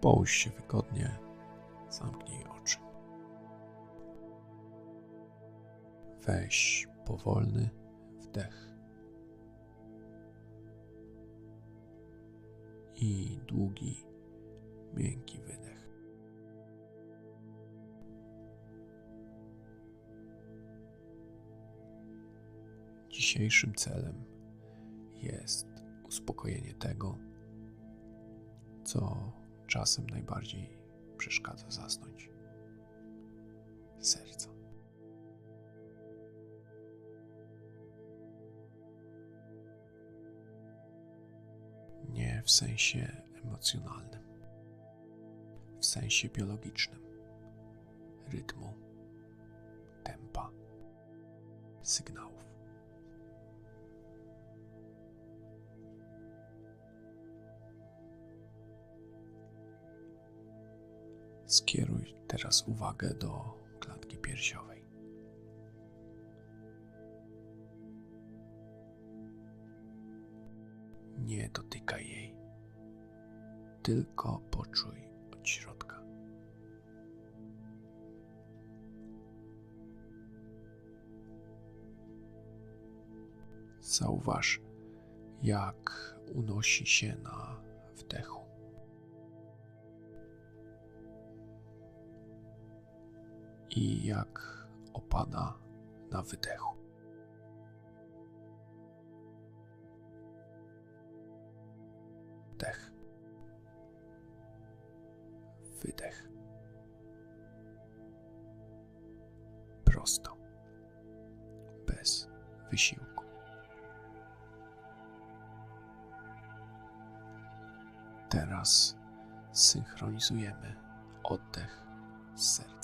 Połóż się wygodnie, zamknij oczy. Weź powolny wdech i długi, miękki wydech. Dzisiejszym celem jest uspokojenie tego, co czasem najbardziej przeszkadza zasnąć. Serca. Nie w sensie emocjonalnym, w sensie biologicznym, rytmu, tempa, sygnałów. Skieruj teraz uwagę do klatki piersiowej. Nie dotykaj jej, tylko poczuj od środka. Zauważ, jak unosi się na wdechu. I jak opada na wydechu. Wdech. Wydech. Prosto. Bez wysiłku. Teraz synchronizujemy oddech z sercem.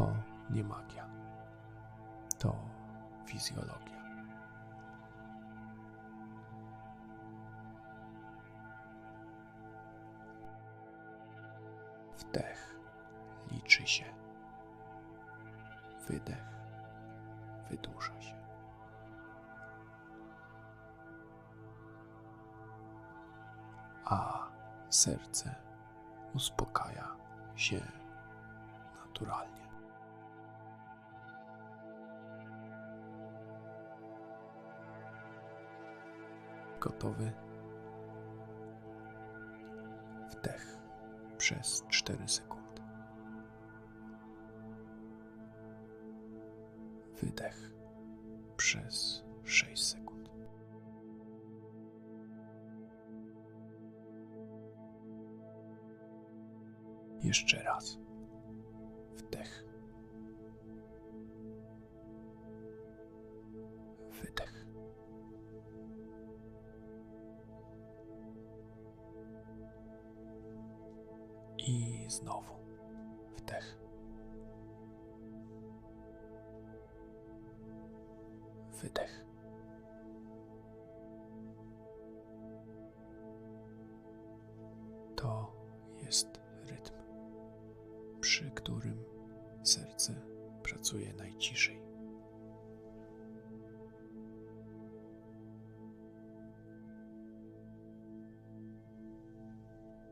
To nie magia. To fizjologia. Wdech liczy się. Wydech wydłuża się. A serce uspokaja się naturalnie. Gotowy? Wdech przez 4 sekundy. Wydech przez 6 sekund. Jeszcze raz. Wdech. Wdech. Wydech. To jest rytm, przy którym serce pracuje najciszej.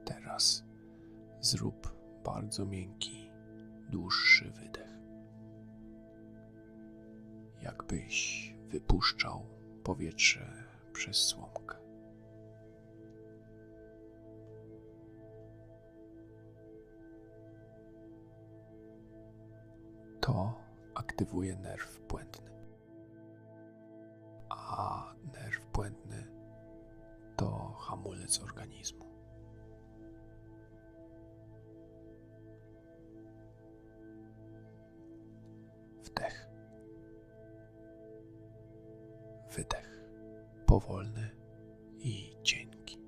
Teraz zrób bardzo miękki, dłuższy wydech. Jakbyś wypuszczał powietrze przez słomkę. To aktywuje nerw błędny. A nerw błędny to hamulec organizmu. Powolny i cienki.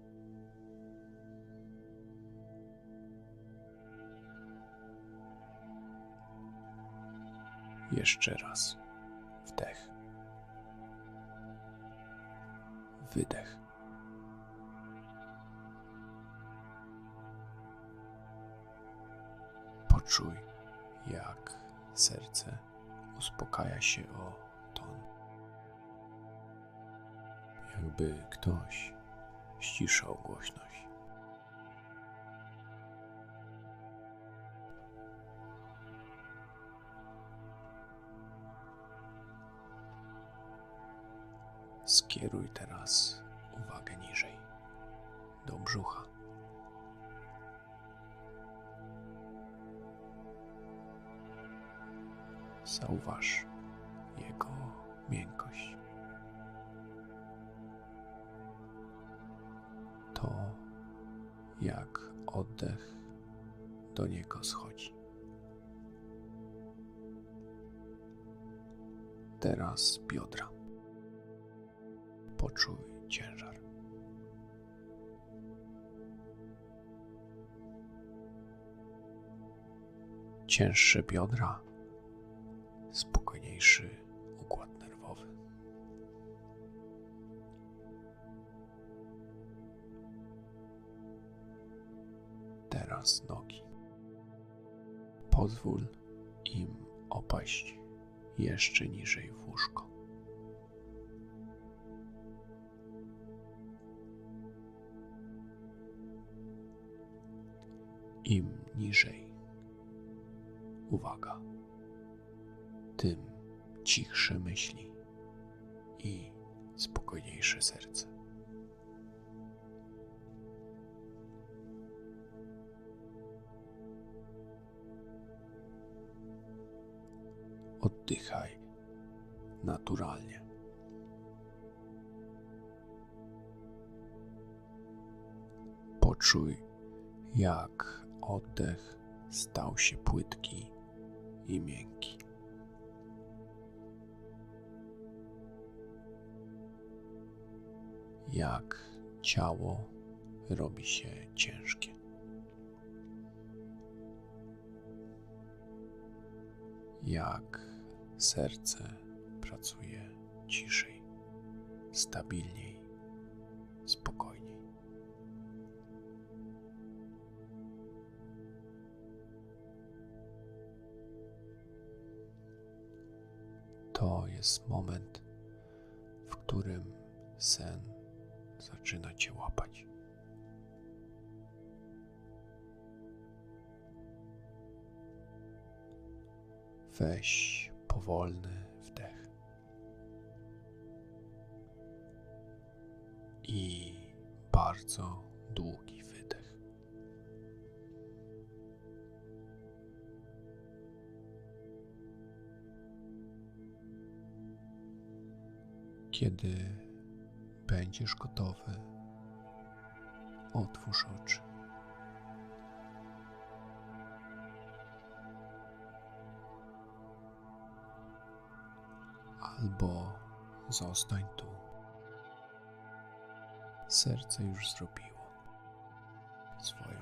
Jeszcze raz. Wdech. Wydech. Poczuj, jak serce uspokaja się o jakby ktoś ściszał głośność. Skieruj teraz uwagę niżej, do brzucha. Zauważ jego miękkość. Jak oddech do niego schodzi. Teraz biodra. Poczuj ciężar. Cięższe biodra, spokojniejszy Teraz nogi. Pozwól im opaść jeszcze niżej w łóżko. Im niżej, uwaga, tym cichsze myśli i spokojniejsze serce. Oddychaj naturalnie. Poczuj, jak oddech stał się płytki i miękki. Jak ciało robi się ciężkie. Jak serce pracuje ciszej, stabilniej, spokojniej. To jest moment, w którym sen zaczyna cię łapać. Weź powolny wdech i bardzo długi wydech. Kiedy będziesz gotowy, otwórz oczy. Albo zostań tu. Serce już zrobiło swoją